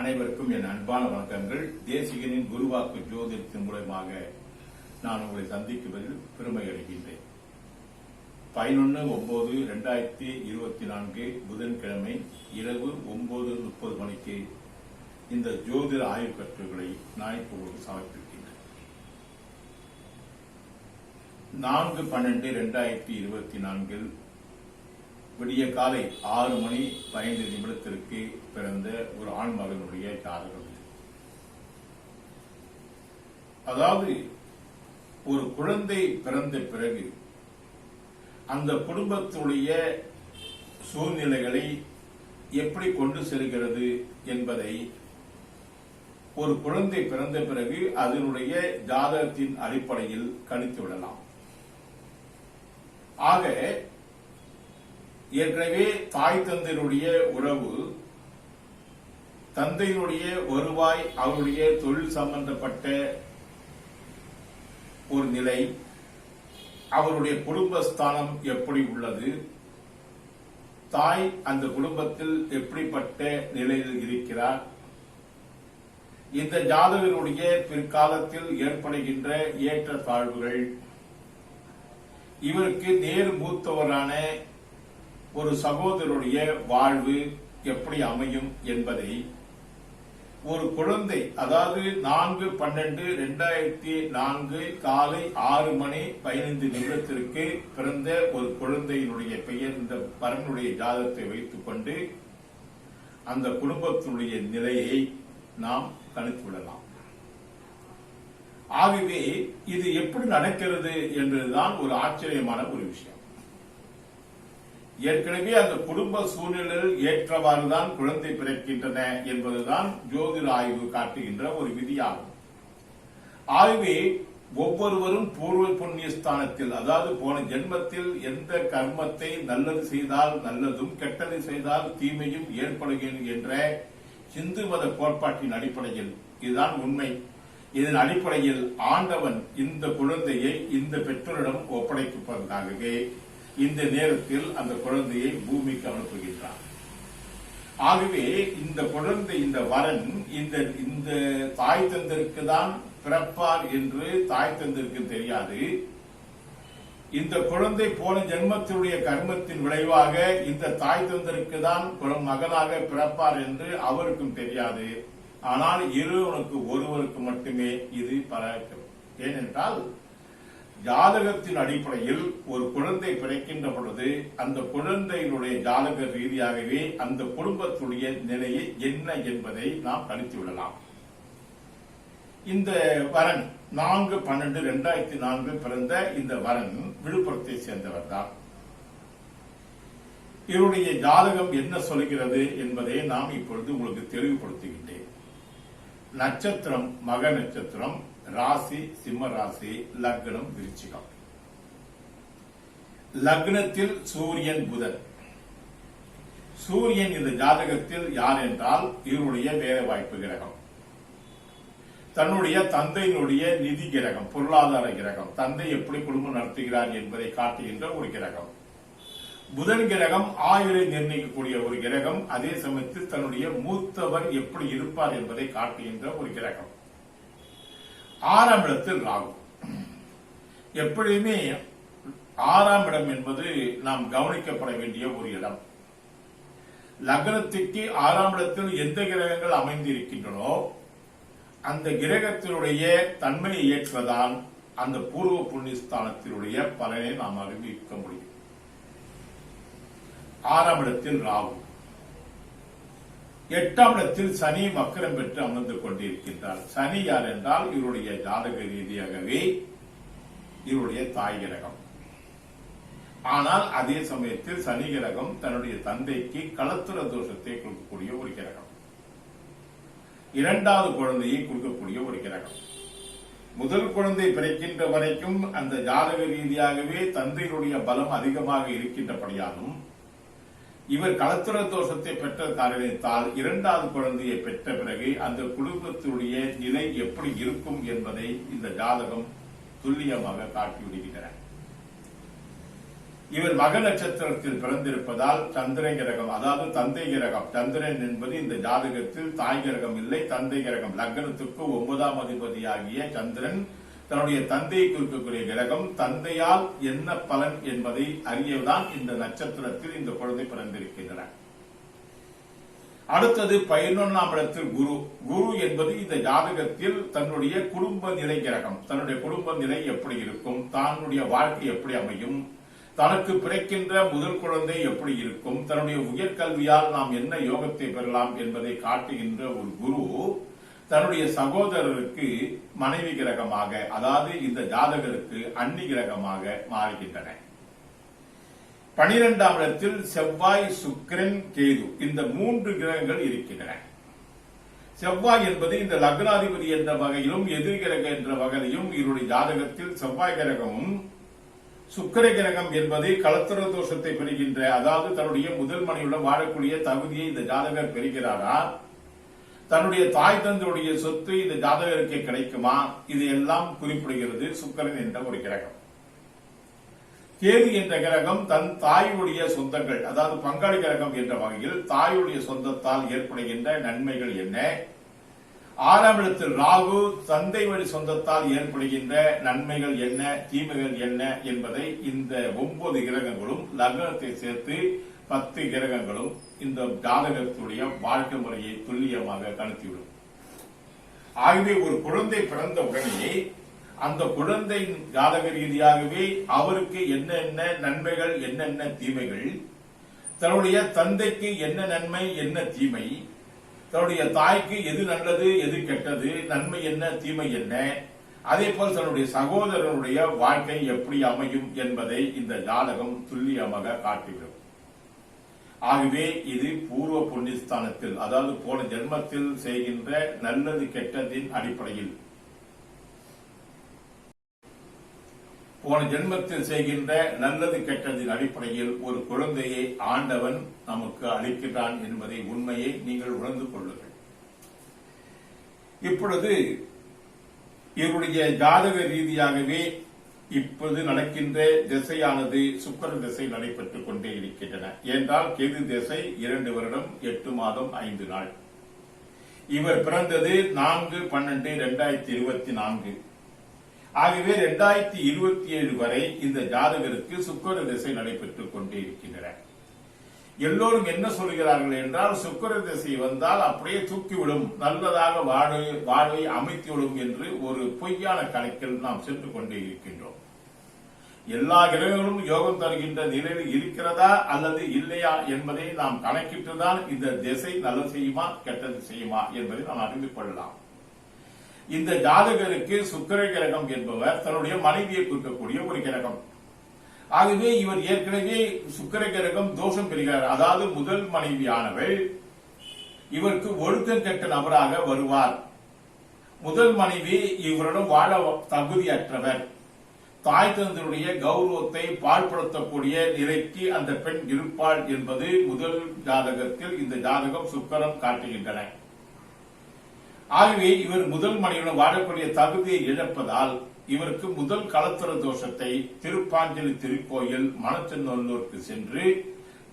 அனைவருக்கும் என் அன்பான வணக்கங்கள். தேசிகனின் குருவாக்கு ஜோதிடத்தின் மூலமாக நான் உங்களை சந்திக்குவதில் பெருமை அடைகின்றேன். பதினொன்று ஒன்பது ரெண்டாயிரத்தி இருபத்தி நான்கு புதன்கிழமை இரவு ஒன்பது முப்பது மணிக்கு இந்த ஜோதிட ஆய்வு கட்டுரைகளை நான் இப்போது சமர்ப்பிக்கின்றேன். நான்கு பன்னெண்டு ரெண்டாயிரத்தி இருபத்தி நான்கில் விடிய காலை ஆறு மணி பதினைந்து நிமிடத்திற்கு பிறந்த ஒரு ஆண் மகனுடைய ஜாதகம் அதாவது ஒரு குழந்தை பிறந்த பிறகு அந்த குடும்பத்துடைய சூழ்நிலைகளை எப்படி கொண்டு செல்கிறது என்பதை ஒரு குழந்தை பிறந்த பிறகு அதனுடைய ஜாதகத்தின் அடிப்படையில் கணித்து விடலாம். ஆக ஏற்கனவே தாய் தந்தையினுடைய உறவு தந்தையினுடைய வருவாய் அவருடைய தொழில் சம்பந்தப்பட்ட ஒரு நிலை அவருடைய குடும்பஸ்தானம் எப்படி உள்ளது தாய் அந்த குடும்பத்தில் எப்படிப்பட்ட நிலையில் இருக்கிறார் இந்த ஜாதகனுடைய பிற்காலத்தில் ஏற்படுகின்ற ஏற்ற தாழ்வுகள் இவருக்கு நேர் மூத்தவரான ஒரு சகோதரருடைய வாழ்வு எப்படி அமையும் என்பதை ஒரு குழந்தை அதாவது நான்கு பன்னெண்டு ரெண்டாயிரத்தி நான்கு காலை ஆறு மணி பதினைந்து நிமிடத்திற்கு பிறந்த ஒரு குழந்தையினுடைய பெயர் இந்த பரனுடைய ஜாதகத்தை வைத்துக் கொண்டு அந்த குடும்பத்தினுடைய நிலையை நாம் கணித்துவிடலாம் ஆகவே இது எப்படி நடக்கிறது என்றுதான் ஒரு ஆச்சரியமான ஒரு விஷயம். ஏற்கனவே அந்த குடும்ப சூழ்நிலையில் ஏற்றவாறு தான் குழந்தை பிறக்கின்றன என்பதுதான் ஜோதிட ஆய்வு காட்டுகின்ற ஒரு விதியாகும். ஆகவே ஒவ்வொருவரும் பூர்வ புண்ணிய ஸ்தானத்தில் அதாவது போன ஜென்மத்தில் எந்த கர்மத்தை நல்லது செய்தால் நல்லதும் கெட்டது செய்தால் தீமையும் ஏற்படுகிறது என்ற இந்து மத கோட்பாட்டின் அடிப்படையில் இதுதான் உண்மை. இதன் அடிப்படையில் ஆண்டவன் இந்த குழந்தையை இந்த பெற்றோரிடம் ஒப்படைப்பதற்காகவே இந்த நேரத்தில் அந்த குழந்தையை பூமிக்கு அனுப்புகின்றான். ஆகவே இந்த குழந்தை இந்த வரன் இந்த இந்த தாய் தந்தருக்கு தான் பிறப்பார் என்று தாய் தந்தருக்கு தெரியாது. இந்த குழந்தை போன ஜென்மத்தினுடைய கர்மத்தின் விளைவாக இந்த தாய் தந்தருக்கு தான் குழ- மகனாக பிறப்பார் என்று அவருக்கும் தெரியாது. ஆனால் இருவனுக்கு ஒருவருக்கு மட்டுமே இது பரக்கும் ஏனென்றால் ஜாதகத்தின் அடிப்படையில் ஒரு குழந்தை பிறக்கின்ற பொழுது அந்த குழந்தையினுடைய ஜாதக ரீதியாகவே அந்த குடும்பத்துடைய நிலையை என்ன என்பதை நாம் கணித்து விடலாம். இந்த வரன் நான்கு பன்னெண்டு ரெண்டாயிரத்தி நான்கு பிறந்த இந்த வரன் விழுப்புரத்தை சேர்ந்தவர் தான். இவருடைய ஜாதகம் என்ன சொல்கிறது என்பதை நாம் இப்பொழுது உங்களுக்கு தெளிவுபடுத்துகின்றேன். நட்சத்திரம் மக நட்சத்திரம் ராசி சிம்ம ராசி லக்னம் விருச்சிகம். லக்னத்தில் சூரியன் புதன். சூரியன் இந்த ஜாதகத்தில் யார் என்றால் இவருடைய வேலை வாய்ப்பு கிரகம். தன்னுடைய தந்தையினுடைய நிதி கிரகம் பொருளாதார கிரகம். தந்தை எப்படி குடும்பம் நடத்துகிறார் என்பதை காட்டுகின்ற ஒரு கிரகம். புதன் கிரகம் ஆயுளை நிர்ணயிக்கக்கூடிய ஒரு கிரகம். அதே சமயத்தில் தன்னுடைய மூத்தவர் எப்படி இருப்பார் என்பதை காட்டுகின்ற ஒரு கிரகம். ஆறாம் இடத்தில் ராகு. எப்படியுமே ஆறாம் இடம் என்பது நாம் கவனிக்கப்பட வேண்டிய ஒரு இடம். லக்னத்துக்கு ஆறாம் இடத்தில் எந்த கிரகங்கள் அமைந்திருக்கின்றனோ அந்த கிரகத்தினுடைய தன்மையை ஏற்றதான் அந்த பூர்வ புண்ணியஸ்தானத்தினுடைய பலனை நாம் அறிவிக்க முடியும். ஆறாம் இடத்தில் ராகு. எட்டாம் இடத்தில் சனி வக்கரம் பெற்று அமர்ந்து கொண்டிருக்கின்றார். சனி யார் என்றால் இவருடைய ஜாதக ரீதியாகவே இவருடைய தாய் கிரகம். ஆனால் அதே சமயத்தில் சனி கிரகம் தன்னுடைய தந்தைக்கு களத்துற தோஷத்தை கொடுக்கக்கூடிய ஒரு கிரகம். இரண்டாவது குழந்தையை கொடுக்கக்கூடிய ஒரு கிரகம். முதல் குழந்தை பிறக்கின்ற வரைக்கும் அந்த ஜாதக ரீதியாகவே தந்தையினுடைய பலம் அதிகமாக இருக்கின்றபடியாலும் இவர் கலத்துர தோஷத்தை பெற்ற காரணத்தால் இரண்டாவது குழந்தையை பெற்ற பிறகு அந்த குடும்பத்துடைய நிலை எப்படி இருக்கும் என்பதை இந்த ஜாதகம் துல்லியமாக காட்டிவிடுகிறார் இவர் மக நட்சத்திரத்தில் பிறந்திருப்பதால் சந்திரன் கிரகம் அதாவது தந்தை கிரகம் சந்திரன் என்பது இந்த ஜாதகத்தில் தாய் கிரகம் இல்லை தந்தை கிரகம். லக்னத்துக்கு ஒன்பதாம் அதிபதியாகிய சந்திரன் தன்னுடைய தந்தையை குறிக்கக்கூடிய கிரகம் தந்தையால் என்ன பலன் என்பதை அறியதான் இந்த நட்சத்திரத்தில் இந்த குழந்தை பிறந்திருக்கின்றன. அடுத்தது பதினொன்னாம் இடத்தில் குரு. குரு என்பது இந்த ஜாதகத்தில் தன்னுடைய குடும்ப நிலை கிரகம். தன்னுடைய குடும்ப நிலை எப்படி இருக்கும்? தன்னுடைய வாழ்க்கை எப்படி அமையும்? தனக்கு பிறக்கின்ற முதல் குழந்தை எப்படி இருக்கும்? தன்னுடைய உயர்கல்வியால் நாம் என்ன யோகத்தை பெறலாம் என்பதை காட்டுகின்ற ஒரு குரு தன்னுடைய சகோதரருக்கு மனைவி கிரகமாக அதாவது இந்த ஜாதகருக்கு அன்னி கிரகமாக மாறுகின்றன. பனிரெண்டாம் இடத்தில் செவ்வாய் சுக்கிரன் கேது இந்த மூன்று கிரகங்கள் இருக்கின்றன. செவ்வாய் என்பது இந்த லக்னாதிபதி என்ற வகையிலும் எதிர் கிரகம் என்ற வகையிலும் இவருடைய ஜாதகத்தில் செவ்வாய் கிரகமும் சுக்கிர கிரகம் என்பது கலத்திர தோஷத்தை பெறுகின்ற அதாவது தன்னுடைய முதல் மனையுடன் வாழக்கூடிய தகுதியை இந்த ஜாதகர் பெறுகிறாரா தன்னுடைய தாய் தந்தருடைய சொத்து இந்த ஜாதகருக்கு கிடைக்குமா? இது எல்லாம் குறிப்பிடுகிறது சுக்கரன் என்ற ஒரு கிரகம். கேது என்ற கிரகம் தன் தாயுடைய சொந்தங்கள் அதாவது பங்காளி கிரகம் என்ற வகையில் தாயுடைய சொந்தத்தால் ஏற்படுகின்ற நன்மைகள் என்ன? ஆறாம் இடத்தில் ராகு தந்தை வழி சொந்தத்தால் ஏற்படுகின்ற நன்மைகள் என்ன? தீமைகள் என்ன? என்பதை இந்த ஒன்பது கிரகங்களும் லக்னத்தை சேர்த்து பத்து கிரகங்களும் இந்த ஜாதகத்துடைய வாழ்க்கை முறையை துல்லியமாக கணித்துவிடும் ஆகவே ஒரு குழந்தை பிறந்த உடனே அந்த குழந்தையின் ஜாதக ரீதியாகவே அவருக்கு என்னென்ன நன்மைகள் என்னென்ன தீமைகள் தன்னுடைய தந்தைக்கு என்ன நன்மை என்ன தீமை தன்னுடைய தாய்க்கு எது நல்லது எது கெட்டது நன்மை என்ன தீமை என்ன அதே போல் தன்னுடைய சகோதரனுடைய வாழ்க்கை எப்படி அமையும் என்பதை இந்த ஜாதகம் துல்லியமாக காட்டிவிடும். ஆகவே இது பூர்வ புண்ணியஸ்தானத்தில் அதாவது போன ஜென்மத்தில் செய்கின்ற நல்லது கெட்டதின் அடிப்படையில். போன ஜென்மத்தில் செய்கின்ற நல்லது கெட்டதின் அடிப்படையில் ஒரு குழந்தையை ஆண்டவன் நமக்கு அளிக்கிறான் என்பதை உண்மையை நீங்கள் உணர்ந்து கொள்ளுங்கள். இப்பொழுது இவருடைய ஜாதக ரீதியாகவே இப்போது நடக்கின்ற திசையானது சுக்கர திசை நடைபெற்றுக் கொண்டே இருக்கின்றன. என்றால் கெது திசை இரண்டு வருடம் எட்டு மாதம் ஐந்து நாள். இவர் பிறந்தது நான்கு பன்னெண்டு இரண்டாயிரத்தி இருபத்தி நான்கு. ஆகவே இரண்டாயிரத்தி இருபத்தி ஏழு வரை இந்த ஜாதகருக்கு சுக்கர திசை நடைபெற்றுக் கொண்டே இருக்கின்றன. எல்லோரும் என்ன சொல்கிறார்கள் என்றால் சுக்கர திசை வந்தால் அப்படியே தூக்கிவிடும். நல்லதாக வாழ்வை வாழ்வை அமைத்துவிடும் என்று ஒரு பொய்யான கணக்கில் நாம் சென்று கொண்டே இருக்கின்றோம். எல்லா கிரகங்களும் யோகம் தருகின்ற நிலையில் இருக்கிறதா அல்லது இல்லையா என்பதை நாம் கணக்கிட்டுதான் இந்த திசை நல்லது செய்யுமா கெட்டது செய்யுமா என்பதை நாம் அறிந்து கொள்ளலாம். இந்த ஜாதகருக்கு சுக்கர கிரகம் என்பவர் தன்னுடைய மனைவியை குறிக்கக்கூடிய ஒரு கிரகம். ஆகவே இவர் ஏற்கனவே சுக்கர கிரகம் தோஷம் பெறுகிறார். அதாவது முதல் மனைவியானவள் இவருக்கு ஒழுக்கம் கெட்ட நபராக வருவார் முதல் மனைவி இவரிடம் வாழ தகுதியற்றவர். தாய் தந்தருடைய கௌரவத்தை பாழ்படுத்தக்கூடிய நிலைக்கு அந்த பெண் இருப்பாள் என்பது முதல் ஜாதகத்தில் இந்த ஜாதகம் சுக்கரம் காட்டுகின்றன. ஆகவே இவர் முதல் மனைவியுடன் வாழக்கூடிய தகுதியை இழப்பதால் இவருக்கு முதல் களத்திர தோஷத்தை திருப்பாஞ்சலி திருக்கோயில் மணச்சநல்லூருக்கு சென்று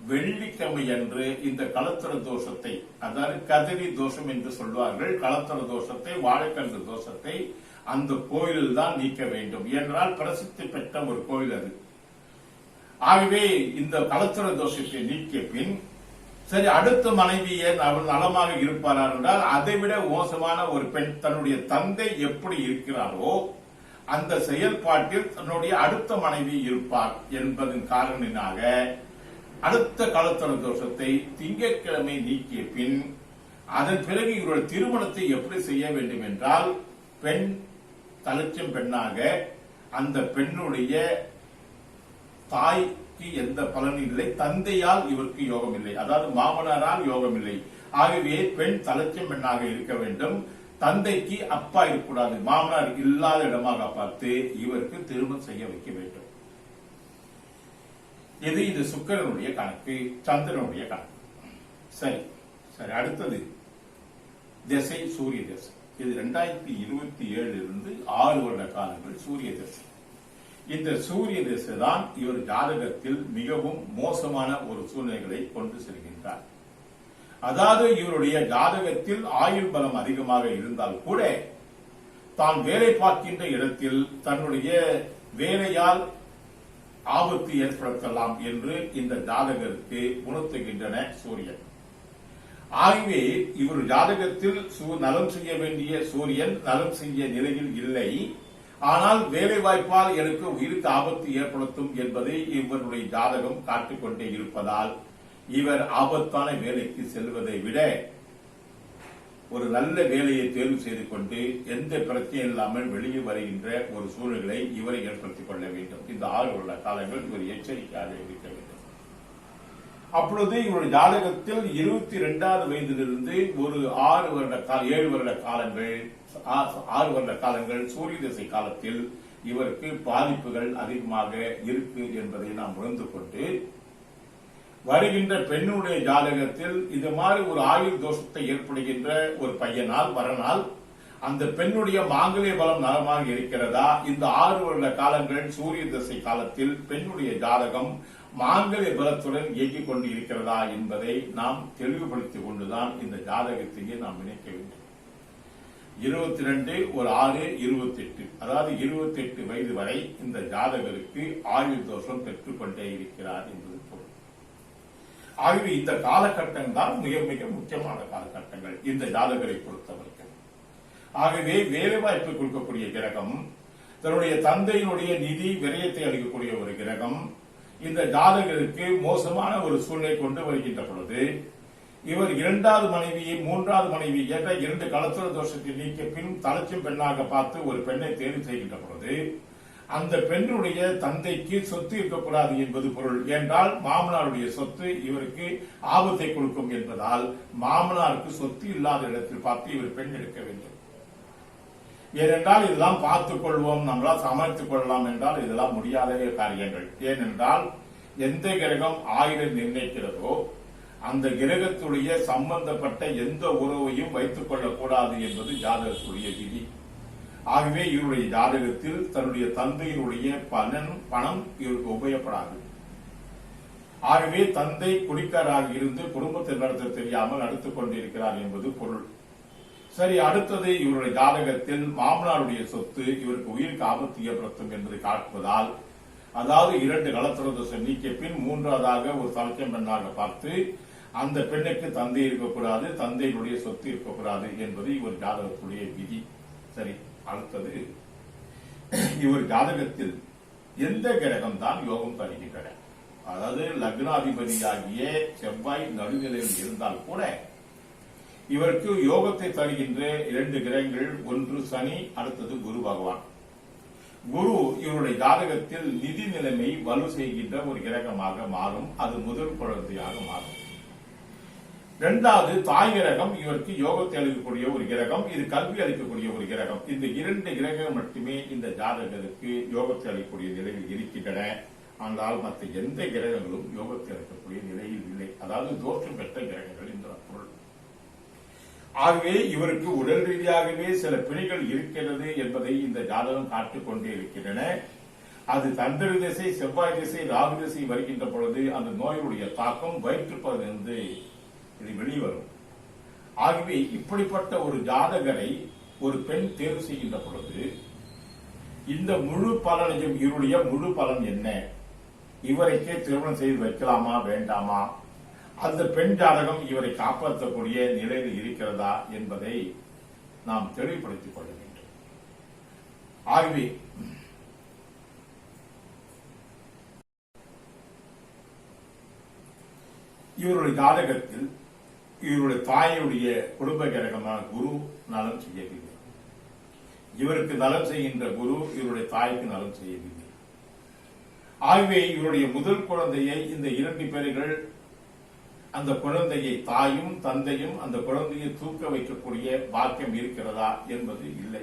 வெள்ளிக்கிழமை அன்று இந்த களத்திர தோஷத்தை அதாவது கதிரி தோஷம் என்று சொல்வார்கள் களத்திர தோஷத்தை வாழைக்கன்று தோஷத்தை அந்த கோயிலில் தான் நீக்க வேண்டும். என்றால் பிரசித்தி பெற்ற ஒரு கோயில் அது. ஆகவே இந்த களத்திர தோஷத்தை நீக்கிய பின் சரி அடுத்த மனைவியை அவள் நலமாக இருப்பாரா என்றால் அதைவிட மோசமான ஒரு பெண் தன்னுடைய தந்தை எப்படி இருக்கிறாரோ அந்த செயல்பாட்டில் தன்னுடைய அடுத்த மனைவி இருப்பார் என்பதன் காரணமாக அடுத்த களத்தர தோஷத்தை திங்கட்கிழமை நீக்கிய பின் அதன் பிறகு இவருடைய திருமணத்தை எப்படி செய்ய வேண்டும் என்றால் பெண் தலைச்சம் பெண்ணாக அந்த பெண்ணுடைய தாய்க்கு எந்த பலனும் இல்லை தந்தையால் இவருக்கு யோகம் இல்லை அதாவது மாமனாரால் யோகம் இல்லை ஆகவே பெண் தலைச்சம் பெண்ணாக இருக்க வேண்டும். தந்தைக்கு அப்பா இருக்கக்கூடாது மாமனார் இல்லாத இடமாக பார்த்து இவருக்கு திருமணம் செய்ய வைக்க வேண்டும். இது இது சுக்கிரனுடைய கணக்கு சந்திரனுடைய கணக்கு. சரி சரி அடுத்தது. திசை சூரிய திசை. இது ரெண்டாயிரத்தி இருபத்தி ஏழுல இருந்து ஆறு வருட காலங்கள் சூரிய திசை. இந்த சூரிய திசை தான் இவர் ஜாதகத்தில் மிகவும் மோசமான ஒரு சூழ்நிலைகளை கொண்டு செல்கின்றார். அதாவது இவருடைய ஜாதகத்தில் ஆயுள் பலம் அதிகமாக இருந்தால் கூட தான் வேலை பார்க்கின்ற இடத்தில் தன்னுடைய வேலையால் ஆபத்து ஏற்படுத்தலாம் என்று இந்த ஜாதகருக்கு உணர்த்துகின்றன சூரியன். ஆகவே இவர் ஜாதகத்தில் நலம் செய்ய வேண்டிய சூரியன் நலம் செய்ய நிலையில் இல்லை. ஆனால் வேலை வாய்ப்பால் எனக்கு உயிருக்கு ஆபத்து ஏற்படுத்தும் என்பதை இவருடைய ஜாதகம் காட்டிக்கொண்டே இருப்பதால் இவர் ஆபத்தான வேலைக்கு செல்வதை விட ஒரு நல்ல வேலையை தேர்வு செய்து கொண்டு எந்த பிரச்சனையும் இல்லாமல் வெளியே வருகின்ற ஒரு சூழ்நிலை இவரை ஏற்படுத்திக் கொள்ள வேண்டும். இந்த ஆறு உள்ள காலங்கள் இவர் எச்சரிக்கையாக இருக்க வேண்டும். அப்பொழுது இவருடைய ஜாதகத்தில் இருபத்தி இரண்டாவது வயதிலிருந்து ஒரு ஆறு வருட கால ஏழு வருட காலங்கள் ஆறு வருட காலங்கள் சூரிய திசை காலத்தில் இவருக்கு பாதிப்புகள் அதிகமாக இருக்கு என்பதை நாம் உணர்ந்து கொண்டு வருகின்ற பெண்ணுடைய ஜாதகத்தில் இது மாதிரி ஒரு ஆயுள் தோஷத்தை ஏற்படுகின்ற ஒரு பையனால் வரனால் அந்த பெண்ணுடைய மாங்கலிய பலம் நலமாக இருக்கிறதா? இந்த ஆறு வருட காலங்கள் சூரிய திசை காலத்தில் பெண்ணுடைய ஜாதகம் மாங்கலிய பலத்துடன் இயக்கிக் கொண்டு இருக்கிறதா என்பதை நாம் தெளிவுபடுத்திக் கொண்டுதான் இந்த ஜாதகத்தையே நாம் இணைக்க வேண்டும். இருபத்தி ரெண்டு ஒரு ஆறு இருபத்தி எட்டு அதாவது இருபத்தி எட்டு வயது வரை இந்த ஜாதகருக்கு ஆயுள் தோஷம் பெற்றுக்கொண்டே இருக்கிறார் என்று ஆகவே இந்த காலகட்டம் தான் மிக மிக முக்கியமான காலகட்டங்கள் இந்த ஜாதகரை பொறுத்தவரைக்கும். ஆகவே வேலைவாய்ப்பு கொடுக்கக்கூடிய கிரகம் தன்னுடைய தந்தையினுடைய நிதி விரயத்தை அளிக்கக்கூடிய ஒரு கிரகம் இந்த ஜாதகருக்கு மோசமான ஒரு சூழ்நிலை கொண்டு வருகின்ற பொழுது இவர் இரண்டாவது மனைவியை மூன்றாவது மனைவி என்ற இரண்டு கலத்துர தோஷத்தை நீக்க பின் தலைச்சும் பெண்ணாக பார்த்து ஒரு பெண்ணை தேர்வு செய்கின்ற பொழுது அந்த பெண்ணுடைய தந்தைக்கு சொத்து இருக்கக்கூடாது என்பது பொருள். என்றால் மாமனாருடைய சொத்து இவருக்கு ஆபத்தை கொடுக்கும் என்பதால் மாமனாருக்கு சொத்து இல்லாத இடத்தில் பார்த்து இவர் பெண் எடுக்க வேண்டும். ஏனென்றால் இதெல்லாம் பார்த்துக் கொள்வோம் நம்மளால் சமாளித்துக் கொள்ளலாம் என்றால் இதெல்லாம் முடியாத காரியங்கள். ஏனென்றால் எந்த கிரகம் ஆயுதம் நிர்ணயிக்கிறதோ அந்த கிரகத்துடைய சம்பந்தப்பட்ட எந்த உறவையும் வைத்துக் கொள்ளக்கூடாது என்பது ஜாதகத்துடைய விதி. ஆகவே இவருடைய ஜாதகத்தில் தன்னுடைய தந்தையினுடைய பணம் பணம் இவருக்கு உபயோகப்படாது. ஆகவே தந்தை குடிக்காராக இருந்து குடும்பத்தை நடத்த தெரியாமல் நடத்திக் கொண்டிருக்கிறார் என்பது பொருள். சரி அடுத்தது இவருடைய ஜாதகத்தில் மாமனாருடைய சொத்து இவருக்கு உயிருக்கு ஆபத்து ஏற்படுத்தும் என்று காட்டுவதால் அதாவது இரண்டு கலத்திரத்தை நீக்கிய பின் மூன்றாவதாக ஒரு தலைக்கம் பெண்ணாக பார்த்து அந்த பெண்ணுக்கு தந்தை இருக்கக்கூடாது தந்தையினுடைய சொத்து இருக்கக்கூடாது என்பது இவர் ஜாதகத்துடைய விதி. சரி. அடுத்தது இவர் ஜாதகத்தில் எந்த கிரகம் தான் யோகம் தருகின்றன அதாவது லக்னாதிபதியாகிய செவ்வாய் நடுநிலையில் இருந்தால் கூட இவருக்கு யோகத்தை தருகின்ற இரண்டு கிரகங்கள் ஒன்று சனி அடுத்தது குரு பகவான். குரு இவருடைய ஜாதகத்தில் நிதி நிலைமை வலு செய்கின்ற ஒரு கிரகமாக மாறும் அது முதல் குழந்தையாக மாறும். இரண்டாவது தாய் கிரகம் இவருக்கு யோகத்தை அளிக்கக்கூடிய ஒரு கிரகம் இது கல்வி அளிக்கக்கூடிய ஒரு கிரகம். இந்த இரண்டு கிரகம் மட்டுமே இந்த ஜாதகருக்கு யோகத்தை அளிக்கக்கூடிய நிலையில் இருக்கின்றன. ஆனால் மற்ற எந்த கிரகங்களும் யோகத்தை அளிக்கக்கூடிய நிலையில் இல்லை. அதாவது தோற்றம் பெற்ற கிரகங்கள் என்ற பொருள். ஆகவே இவருக்கு உடல் ரீதியாகவே சில பிழைகள் இருக்கிறது என்பதை இந்த ஜாதகம் காட்டிக் கொண்டே இருக்கின்றன. அது தந்திர திசை செவ்வாய் திசை ராகு திசை வருகின்ற பொழுது அந்த நோயுடைய தாக்கம் வயிற்றுப்பதிலிருந்து இது வெளிவரும். ஆகவே இப்படிப்பட்ட ஒரு ஜாதகரை ஒரு பெண் தேர்வு செய்கின்ற பொழுது இந்த முழு பலனையும் இருளிய முழு பலன் என்ன? இவரைக்கே திருமணம் செய்து வைக்கலாமா வேண்டாமா? அந்த பெண் ஜாதகம் இவரை காப்பாற்றக்கூடிய நிலையில் இருக்கிறதா என்பதை நாம் தெளிவுபடுத்திக் கொள்ள வேண்டும். ஆகவே இவருடைய ஜாதகத்தில் இவருடைய தாயுடைய குடும்ப கிரகமான குரு நலம் செய்யவில்லை. இவருக்கு நலம் செய்கின்ற குரு இவருடைய தாய்க்கு நலம் செய்யவில்லை. ஆகவே இவருடைய முதல் குழந்தையை இந்த இரண்டு பேர்கள் அந்த குழந்தையை தாயும் தந்தையும் அந்த குழந்தையை தூக்க வைக்கக்கூடிய பாக்கியம் இருக்கிறதா என்பது இல்லை.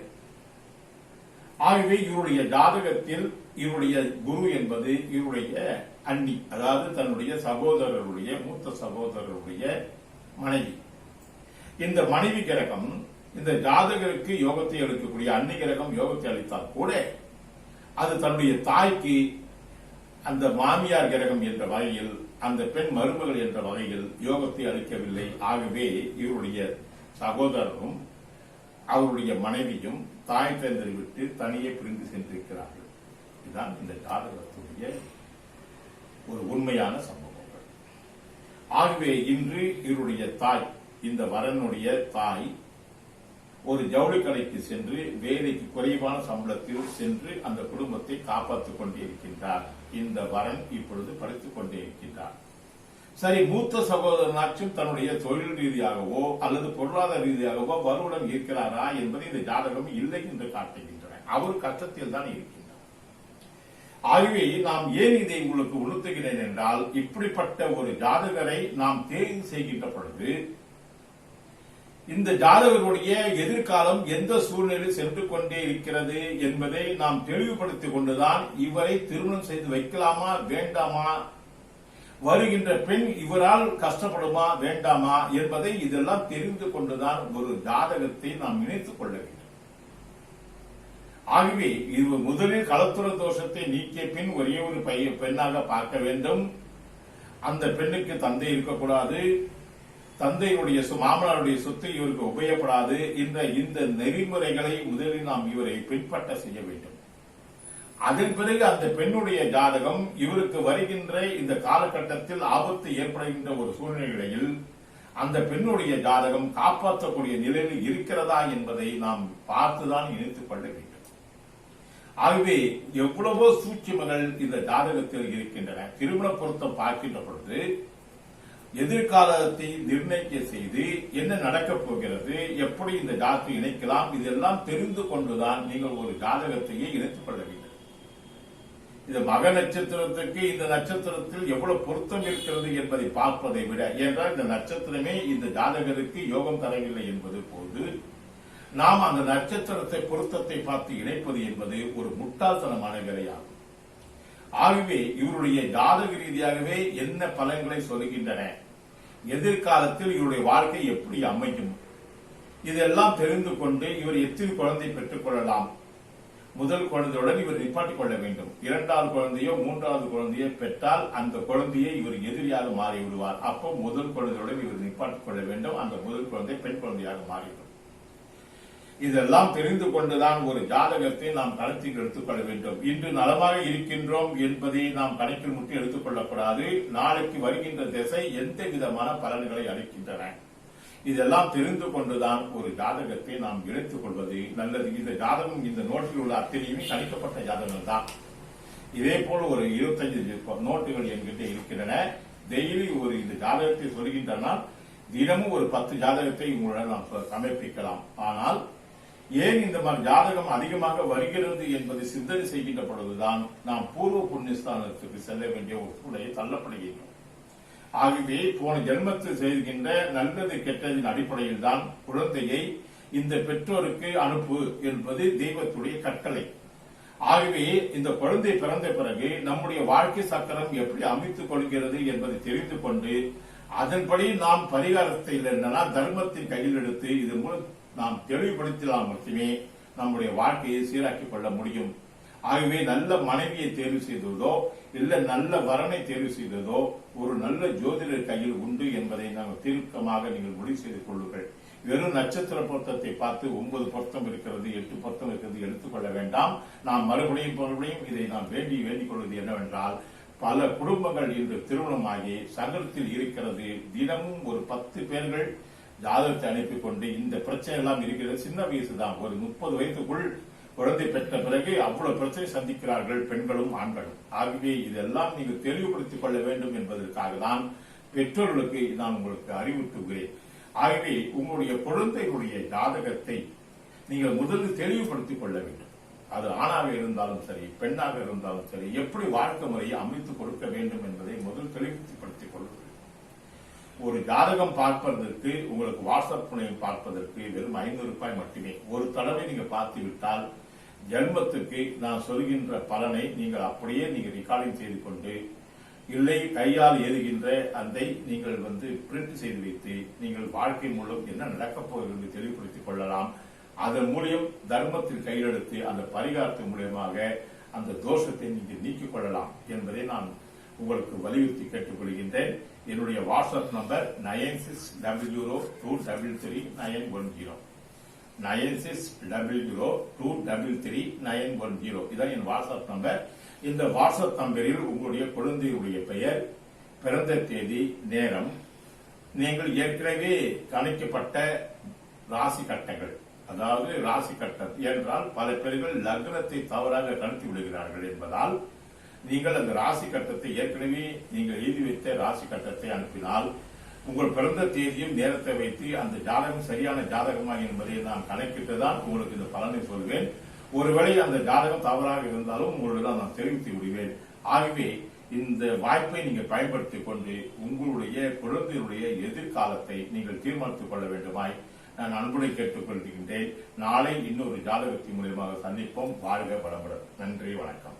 ஆகவே இவருடைய ஜாதகத்தில் இவருடைய குரு என்பது இவருடைய அண்ணி அதாவது தன்னுடைய சகோதரருடைய மூத்த சகோதரருடைய மனைவி. இந்த மனைவி கிரகம் இந்த ஜாதகருக்கு யோகத்தை அளிக்கக்கூடிய அன்னி கிரகம் யோகத்தை அளித்தால் கூட அது தன்னுடைய தாய்க்கு அந்த மாமியார் கிரகம் என்ற வகையில் அந்த பெண் மருமகள் என்ற வகையில் யோகத்தை அளிக்கவில்லை. ஆகவே இவருடைய சகோதரரும் அவருடைய மனைவியும் தாய் தந்தரை விட்டு தனியே பிரிந்து சென்றிருக்கிறார்கள். இதுதான் இந்த ஜாதகத்துடைய ஒரு உண்மையான சம்பவம். ஆகவே இன்று இவருடைய தாய் இந்த வரனுடைய தாய் ஒரு ஜவுளி கடைக்கு சென்று வேலைக்கு குறைவான சம்பளத்தில் சென்று அந்த குடும்பத்தை காப்பாற்றிக் கொண்டே இருக்கின்றார் இந்த வரன் இப்பொழுது படித்துக் கொண்டே இருக்கின்றார். சரி மூத்த சகோதரனாச்சும் தன்னுடைய தொழில் ரீதியாகவோ அல்லது பொருளாதார ரீதியாகவோ வலுவுடன் இருக்கிறாரா என்பதை இந்த ஜாதகம் இல்லை என்று காட்டுகின்றன. அவர் கஷ்டத்தில் தான் இருக்கிறார். ஆகவே நாம் ஏன் இதை உங்களுக்கு உணர்த்துகிறேன் என்றால் இப்படிப்பட்ட ஒரு ஜாதகரை நாம் தேர்வு செய்கின்ற பொழுது இந்த ஜாதகருடைய எதிர்காலம் எந்த சூழ்நிலையில் சென்று கொண்டே இருக்கிறது என்பதை நாம் தெளிவுபடுத்திக் கொண்டுதான் இவரை திருமணம் செய்து வைக்கலாமா வேண்டாமா வருகின்ற பெண் இவரால் கஷ்டப்படுமா வேண்டாமா என்பதை இதெல்லாம் தெரிந்து கொண்டுதான் ஒரு ஜாதகத்தை நாம் இணைத்துக் கொள்ள வேண்டும். ஆகவே இது முதலில் களத்துற தோஷத்தை நீக்கிய பின் ஒரே ஒரு பைய பெண்ணாக பார்க்க வேண்டும். அந்த பெண்ணுக்கு தந்தை இருக்கக்கூடாது. தந்தையுடைய சு- மாமனாருடைய சொத்து இவருக்கு உபயோகப்படாது. என்ற இந்த நெறிமுறைகளை முதலில் நாம் இவரை பின்பற்ற செய்ய வேண்டும். அதன் பிறகு அந்த பெண்ணுடைய ஜாதகம் இவருக்கு வருகின்ற இந்த காலகட்டத்தில் ஆபத்து ஏற்படுகின்ற ஒரு சூழ்நிலையில் அந்த பெண்ணுடைய ஜாதகம் காப்பாற்றக்கூடிய நிலையில் இருக்கிறதா என்பதை நாம் பார்த்துதான் இணைத்துக் கொள்ள வேண்டும். ஆகவே எவ்வளவோ சூட்சிமங்கள் இந்த ஜாதகத்தில் இருக்கின்றன. திருமண பொருத்தம் பார்க்கின்ற பொழுது எதிர்காலத்தை நிர்ணயிக்க செய்து என்ன நடக்கப் போகிறது எப்படி இந்த ஜாதகத்தை இணைக்கலாம் இதெல்லாம் தெரிந்து கொண்டுதான் நீங்கள் ஒரு ஜாதகத்தையே இணைத்துக் கொள்ள வேண்டும். இது மக நட்சத்திரத்துக்கு இந்த நட்சத்திரத்தில் எவ்வளவு பொருத்தம் இருக்கிறது என்பதை பார்ப்பதை விட ஏனென்றால் இந்த நட்சத்திரமே இந்த ஜாதகருக்கு யோகம் தரவில்லை என்பது போது நாம் அந்த நட்சத்திரத்தை பொருத்தத்தை பார்த்து இணைப்பது என்பது ஒரு முட்டாள்தனமான வேலையாகும். ஆகவே இவருடைய ஜாதக ரீதியாகவே என்ன பலன்களை சொல்கின்றன? எதிர்காலத்தில் இவருடைய வாழ்க்கை எப்படி அமையும்? இதெல்லாம் தெரிந்து கொண்டு இவர் எத்தனை குழந்தை பெற்றுக் கொள்ளலாம்? முதல் குழந்தையுடன் இவர் நிப்பாட்டிக் கொள்ள வேண்டும். இரண்டாவது குழந்தையோ மூன்றாவது குழந்தையோ பெற்றால் அந்த குழந்தையை இவர் எதிரியாக மாறிவிடுவார். அப்போ முதல் குழந்தையுடன் இவர் நிப்பாட்டிக் கொள்ள வேண்டும். அந்த முதல் குழந்தை பெண் குழந்தையாக மாறிவிடும். இதெல்லாம் தெரிந்து கொண்டுதான் ஒரு ஜாதகத்தை நாம் கணக்கில் எடுத்துக்கொள்ள வேண்டும். இன்று நலமாக இருக்கின்றோம் என்பதை நாம் கணக்கில் மட்டும் எடுத்துக்கொள்ளக்கூடாது. நாளைக்கு வருகின்ற திசை எந்த விதமான பலன்களை அளிக்கின்றன? இதெல்லாம் தெரிந்து கொண்டுதான் ஒரு ஜாதகத்தை நாம் இணைத்துக் கொள்வது நல்லது. இந்த ஜாதகம் இந்த நோட்டில் உள்ள அத்தனையுமே கணிக்கப்பட்ட ஜாதகம் தான். இதே போல ஒரு இருபத்தஞ்சு நோட்டுகள் என்கிட்ட இருக்கின்றன. டெய்லி ஒரு இந்த ஜாதகத்தை சொல்கின்றனால் தினமும் ஒரு பத்து ஜாதகத்தை உங்களுடன் நாம் சமர்ப்பிக்கலாம். ஆனால் ஏன் இந்த மாதிரி ஜாதகம் அதிகமாக வருகிறது என்பதை சிந்தனை செய்கின்ற பொழுதுதான் நாம் பூர்வ புண்ணியஸ்தானத்துக்கு செல்ல வேண்டிய ஒரு சூழலை தள்ளப்படுகின்றோம். ஆகவே போன ஜென்மத்தில் செய்கின்ற நல்லது கெட்டதின் அடிப்படையில் தான் குழந்தையை இந்த பெற்றோருக்கு அனுப்பு என்பது தெய்வத்துடைய கட்டளை. ஆகவே இந்த குழந்தை பிறந்த பிறகு நம்முடைய வாழ்க்கை சக்கரம் எப்படி அமைத்துக் கொள்கிறது என்பதை தெரிந்து கொண்டு அதன்படி நாம் பரிகாரத்தை இல்லைன்னா தர்மத்தின் கையில் எடுத்து இது மூலம் நாம் தெளிவுபடுத்தினால் மட்டுமே நம்முடைய வாழ்க்கையை சீராக்கிக் கொள்ள முடியும். ஆகவே நல்ல மனைவியை தேர்வு செய்ததோ இல்ல நல்ல வரனை தேர்வு செய்ததோ ஒரு நல்ல ஜோதிடர் கையில் உண்டு என்பதை நாம் தீர்க்கமாக நீங்கள் முடிவு செய்து கொள்ளுங்கள். வெறும் நட்சத்திர பொருத்தத்தை பார்த்து ஒன்பது பொருத்தம் இருக்கிறது எட்டு பொருத்தம் இருக்கிறது எடுத்துக்கொள்ள வேண்டாம். நாம் மறுபடியும் மறுபடியும் இதை நாம் வேண்டி வேண்டிக் கொள்வது என்னவென்றால் பல குடும்பங்கள் இன்று திருமணமாகி சங்கரத்தில் இருக்கிறது தினமும் ஒரு பத்து பேர்கள் ஜாதகத்தை அனுப்பி கொண்டு இந்த பிரச்சனை எல்லாம் இருக்கிறது. சின்ன வயசு தான் ஒரு முப்பது வயதுக்குள் குழந்தை பெற்ற பிறகு அவ்வளவு பிரச்சனை சந்திக்கிறார்கள் பெண்களும் ஆண்களும். ஆகவே இதெல்லாம் நீங்கள் தெளிவுபடுத்திக் கொள்ள வேண்டும் என்பதற்காக தான் பெற்றோர்களுக்கு நான் உங்களுக்கு அறிவுறுத்துகிறேன். ஆகவே உங்களுடைய குழந்தைகளுடைய ஜாதகத்தை நீங்கள் முதலில் தெளிவுபடுத்திக் கொள்ள வேண்டும். அது ஆணாக இருந்தாலும் சரி பெண்ணாக இருந்தாலும் சரி எப்படி வாழ்க்கை முறையை அமைத்துக் கொடுக்க வேண்டும் என்பதை முதல் தெளிவுபடுத்த ஒரு ஜாதகம் பார்ப்பதற்கு உங்களுக்கு வாட்ஸ்அப் புனையம் பார்ப்பதற்கு வெறும் ஐநூறு ரூபாய் மட்டுமே. ஒரு தடவை நீங்க பார்த்து விட்டால் ஜென்மத்துக்கு நான் சொல்கின்ற பலனை நீங்கள் அப்படியே நீங்க ரெக்கார்டிங் செய்து கொண்டு இல்லை கையால் எழுதுகின்ற அதை நீங்கள் வந்து பிரிண்ட் செய்து வைத்து நீங்கள் வாழ்க்கை மூலம் என்ன நடக்கப் போகிறது என்று தெளிவுபடுத்திக் கொள்ளலாம். அதன் மூலியம் தர்மத்தில் கையெழுத்து அந்த பரிகாரத்தின் மூலியமாக அந்த தோஷத்தை நீங்கள் நீக்கிக் கொள்ளலாம் என்பதை நான் உங்களுக்கு வலியுறுத்தி கேட்டுக்கொள்கின்றேன். என்னுடைய WhatsApp number nine six double zero two double three nine one zero. Nine six double zero two double three nine one zero. இதான் என் வாட்ஸ்அப் நம்பர். இந்த வாட்ஸ்அப் நம்பரில் உங்களுடைய குழந்தையுடைய பெயர் பிறந்த தேதி நேரம் நீங்கள் ஏற்கனவே கணிக்கப்பட்ட ராசி கட்டங்கள். அதாவது ராசி கட்டம் என்றால் பல பேர்கள் லக்னத்தை தவறாக கணித்து விடுகிறார்கள் என்பதால் நீங்கள் அந்த ராசி கட்டத்தை ஏற்கனவே நீங்கள் எழுதி வைத்த ராசி கட்டத்தை அனுப்பினால் உங்கள் பிறந்த தேதியும் நேரத்தை வைத்து அந்த ஜாதகம் சரியான ஜாதகமா என்பதை நான் கணக்கிட்டு தான் உங்களுக்கு இந்த பலனை சொல்வேன். ஒருவேளை அந்த ஜாதகம் தவறாக இருந்தாலும் உங்களிடம் நான் தெரிவித்து விடுவேன். ஆகவே இந்த வாய்ப்பை நீங்கள் பயன்படுத்திக் கொண்டு உங்களுடைய குழந்தையுடைய எதிர்காலத்தை நீங்கள் தீர்மானித்துக் கொள்ள வேண்டுமாய் நான் அன்புடன் கேட்டுக்கொள்கின்றேன். நாளை இன்னொரு ஜாதகத்தின் மூலியமாக சந்திப்போம். வாழ்க வளமுடன். நன்றி வணக்கம்.